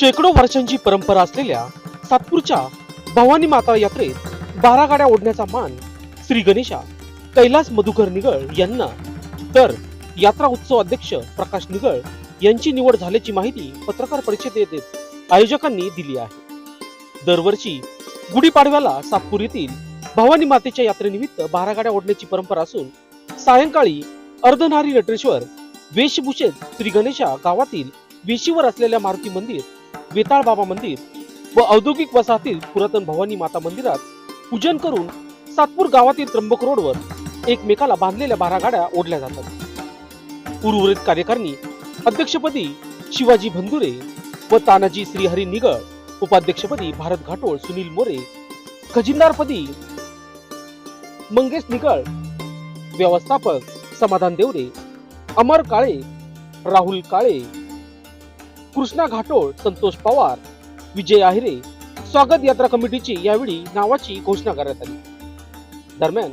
शेकडो वर्षांची परंपरा असलेल्या सातपूरच्या भवानी माता यात्रेत बारा गाड्या ओढण्याचा मान श्री गणेशा कैलास मधुकर निगळ यांना. तर यात्रा उत्सव अध्यक्ष प्रकाश निगळ यांची निवड झाल्याची माहिती पत्रकार परिषदेत आयोजकांनी दिली आहे. दरवर्षी गुढीपाडव्याला सातपूर येथील भवानी मातेच्या यात्रेनिमित्त बारा गाड्या ओढण्याची परंपरा असून सायंकाळी अर्धनारी नटेश्वर वेशभूषेत श्री गणेशा गावातील वेशीवर असलेल्या मारुती मंदिर वेताळ बाबा मंदिर व औद्योगिक वसाहतील पुरातन भवानी माता मंदिरात पूजन करून सातपूर गावातील त्र्यंबक रोडवर एकमेकाला बांधलेल्या बारा गाड्या ओढल्या जातात. उर्वरित कार्यकारिणी अध्यक्षपदी शिवाजी भंदुरे व तानाजी श्रीहरी निगळ उपाध्यक्षपदी भारत घाटोळ सुनील मोरे खजिनदारपदी मंगेश निगळ व्यवस्थापक समाधान देवरे अमर काळे राहुल काळे कृष्णा घाटोळ संतोष पवार विजय आहिरे स्वागत यात्रा कमिटीची यावेळी नावाची घोषणा करण्यात आली. दरम्यान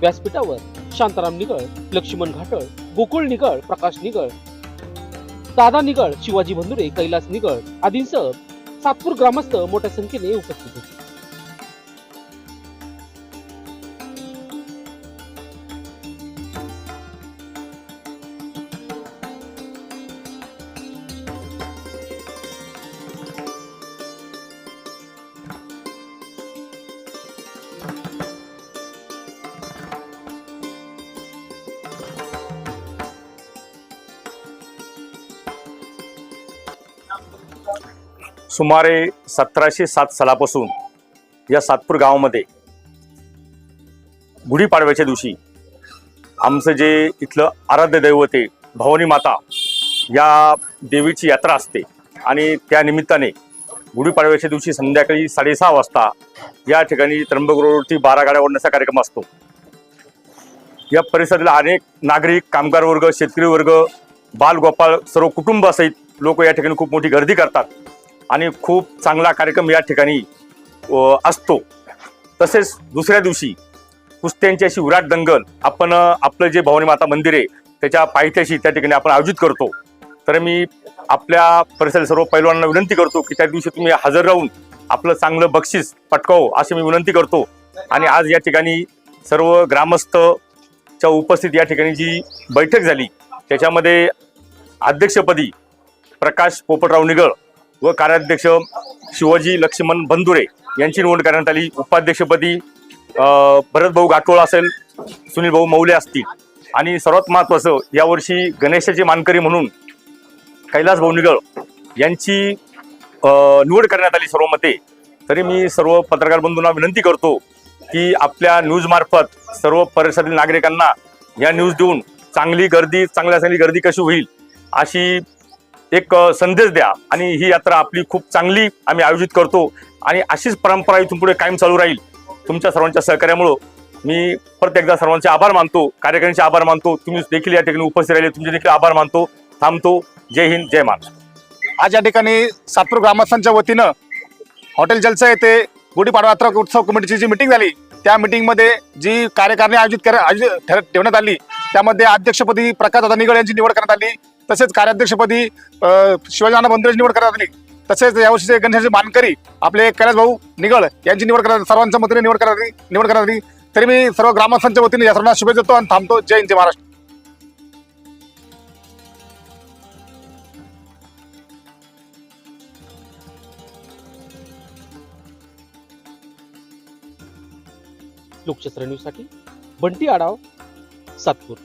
व्यासपीठावर शांताराम निगळ लक्ष्मण घाटळ गोकुळ निगळ प्रकाश निगळ दादा निगळ शिवाजी बंधुरे कैलास निगळ आदींसह सातपूर ग्रामस्थ मोठ्या संख्येने उपस्थित होते. सुमारे सतराशे सात सालापासून या सातपूर गावामध्ये गुढीपाडव्याच्या दिवशी आमचं जे इथलं आराध्य दैवत आहे भवानी माता या देवीची यात्रा असते. आणि त्या निमित्ताने गुढीपाडव्याच्या दिवशी संध्याकाळी साडेसहा वाजता या ठिकाणी त्र्यंबक रोडवरती बारा गाड्या ओढण्याचा कार्यक्रम असतो. या परिसरातील अनेक नागरिक कामगार वर्ग शेतकरी वर्ग बालगोपाळ सर्व कुटुंबासहित लोक या ठिकाणी खूप मोठी गर्दी करतात. आणि खूप चांगला कार्यक्रम या ठिकाणी असतो. तसेच दुसऱ्या दिवशी कुस्त्यांची अशी विराट दंगल आपण आपलं जे भवानी माता मंदिर आहे त्याच्या पायथ्याशी त्या ठिकाणी आपण आयोजित करतो. तर मी आपल्या परिसरातील सर्व पैलवानांना विनंती करतो की त्या दिवशी तुम्ही हजर राहून आपलं चांगलं बक्षीस पटकाव अशी मी विनंती करतो. आणि आज या ठिकाणी सर्व ग्रामस्थच्या उपस्थित या ठिकाणी जी बैठक झाली त्याच्यामध्ये अध्यक्षपदी प्रकाश पोपटराव निगळ व कार्याध्यक्ष शिवाजी लक्ष्मण बंधुरे यांची निवड करण्यात आली. उपाध्यक्षपदी भरतभाऊ गाठोळ असेल सुनील भाऊ मौले असतील. आणि सर्वात महत्त्वाचं यावर्षी गणेशाचे मानकरी म्हणून कैलास भाऊ निगळ यांची निवड करण्यात आली सर्व मते. तरी मी सर्व पत्रकार बंधूंना विनंती करतो की आपल्या न्यूजमार्फत सर्व परिसरातील नागरिकांना या न्यूज देऊन चांगली गर्दी चांगल्या चांगली गर्दी कशी होईल अशी एक संदेश द्या आणि ही यात्रा आपली खूप चांगली आम्ही आयोजित करतो आणि अशीच परंपरा इथून पुढे कायम चालू राहील. तुमच्या सर्वांच्या सहकार्यामुळं मी परत एकदा सर्वांचे आभार मानतो कार्यकर्त्यांचे आभार मानतो तुम्ही देखील या ठिकाणी उपस्थित राहिले तुमचे देखील आभार मानतो. थांबतो. जय हिंद जय महाराष्ट्र. आज या ठिकाणी सातपूर ग्रामस्थांच्या वतीनं हॉटेल जलसा येथे गुढीपाडवा यात्रा उत्सव कमिटीची जी मिटिंग झाली त्या मिटिंगमध्ये जी कार्यकारिणी आयोजित कर आयोजित ठेवण्यात आली त्यामध्ये अध्यक्षपदी प्रकाश दादा निगळ यांची निवड करण्यात आली तसेच कार्याध्यक्षपदी अं, शिवाजी निवड करण्यात आली. तसेच यावर्षीचे गणेशाचे मानकरी आपले कैलास भाऊ निगळ यांची निवड करण्यात सर्वांच्या मतीने निवड करण्यात आली निवड करण्यात आली. तरी मी सर्व ग्रामस्थांच्या वतीने या सर्वांना शुभेच्छा देतो आणि थांबतो. जय हिंद जय महाराष्ट्र. लोकशास्त्र न्यूजसाठी बंटी आढाव सातपूर.